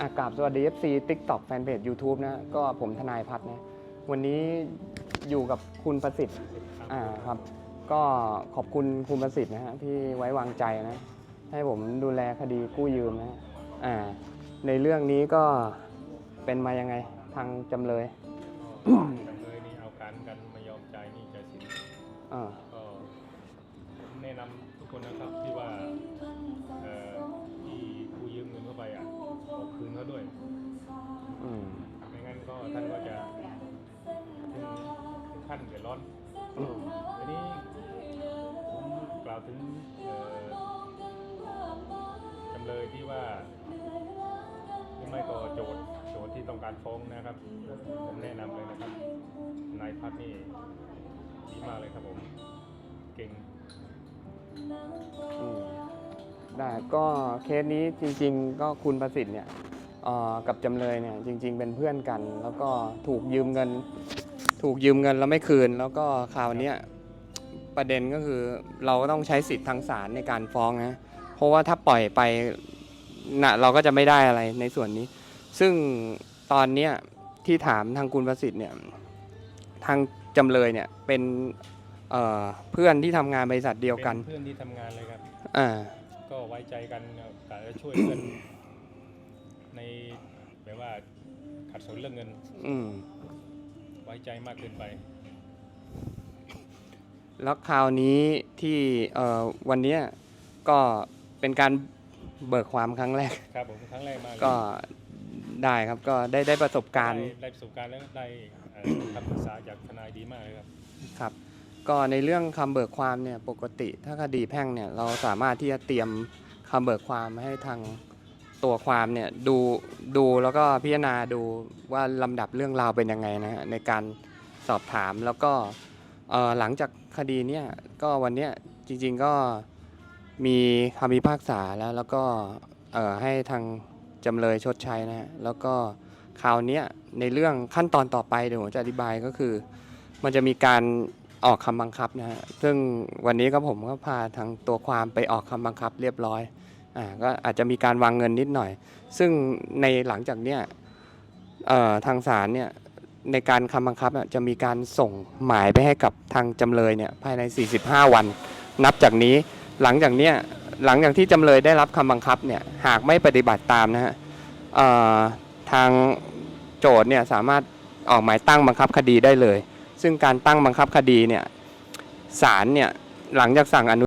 อากราบสวัสดี FC TikTok แฟนเพจ YouTube นะ ก็ผมทนายพัฒน์นะ วันนี้อยู่กับคุณประสิทธิ์อ่าครับ ก็ขอบคุณคุณประสิทธิ์นะฮะที่ไว้วางใจนะ ให้ผมดูแลคดีกู้ยืมนะฮะอ่าในเรื่องนี้ก็เป็นมายังไงทางจำเลยก็จำเลยนี่เอาการกันไม่ยอมจ่ายหนี่จ่ายสินอ่า ก็แนะนำทุกคนนะครับที่ว่าเอ่อ ร้อน อันนี้ผมกล่าวถึงจำเลยที่ว่าหรือไม่ก็โจทย์โจทย์ที่ต้องการฟ้องนะครับ ผมแนะนำเลยนะครับ นายพัฒนี่ดีมากเลยครับผม เก่งได้ก็เคสนี้จริง ๆ ก็คุณประสิทธิ์เนี่ยกับจำเลยเนี่ยจริง ๆ เป็นเพื่อนกัน แล้วก็ถูกยืมเงิน ถูกยืมเงินแล้วไม่คืน แล้วก็คราวเนี้ยประเด็นก็คือเราก็ต้องใช้สิทธิ์ทางศาลในการฟ้องนะ เพราะว่าถ้าปล่อยไปนะเราก็จะไม่ได้อะไรในส่วนนี้ ซึ่งตอนเนี้ยที่ถามทางคุณประสิทธิ์เนี่ยทางจำเลยเนี่ยเป็นเอ่อเพื่อนที่ทำงานบริษัทเดียวกันเป็นเพื่อนที่ทำงานเลยครับ อ่า ก็ไว้ใจกันกะจะช่วยเพื่อน ในแบบว่าขัดสนเรื่องเงิน อืม ไว้ใจมากเกินไป แล้วคราวนี้ที่เอ่อวันเนี้ยก็เป็นการเบิกความครั้งแรก ครับผมครั้งแรกมาเลยก็ได้ครับก็ได้ได้ประสบการณ์ได้ได้ประสบการณ์แล้วก็ได้เอ่อคำปรึกษาจากทนายดีมากเลยครับครับ ก็ในเรื่องคำเบิกความเนี่ยปกติถ้าคดีแพ่งเนี่ยเราสามารถที่จะเตรียมคำเบิกความให้ทาง ตัวความเนี่ยดูดูแล้วก็พิจารณาดูว่าลำดับเรื่องราวเป็นยังไงนะฮะในการสอบถามแล้วก็เอ่อหลังจากคดีเนี่ยก็วันเนี้ยจริงๆก็มีคำพิพากษาแล้วแล้วก็เอ่อให้ทางจำเลยชดใช้นะฮะแล้วก็คราวเนี้ยในเรื่องขั้นตอนต่อไปเดี๋ยวผมจะอธิบายก็คือ มันจะมีการออกคำบังคับนะฮะซึ่งวันนี้ก็ผมก็พาทางตัวความไปออกคำบังคับเรียบร้อย อ่าก็อาจจะมีการวางเงินนิดหน่อย ซึ่งในหลังจากเนี้ยเอ่อทางศาลเนี่ยในการคำบังคับจะมีการส่งหมายไปให้กับทางจำเลยเนี่ยภายใน 45 วัน นับจากนี้หลังจากเนี้ยหลังจากที่จำเลยได้รับคำบังคับเนี่ยหากไม่ปฏิบัติตามนะฮะทางโจทย์เนี่ยสามารถออกหมายตั้งบังคับคดีได้เลย ซึ่งการตั้งบังคับคดีเนี่ยศาลเนี่ยหลังจากสั่งอนุ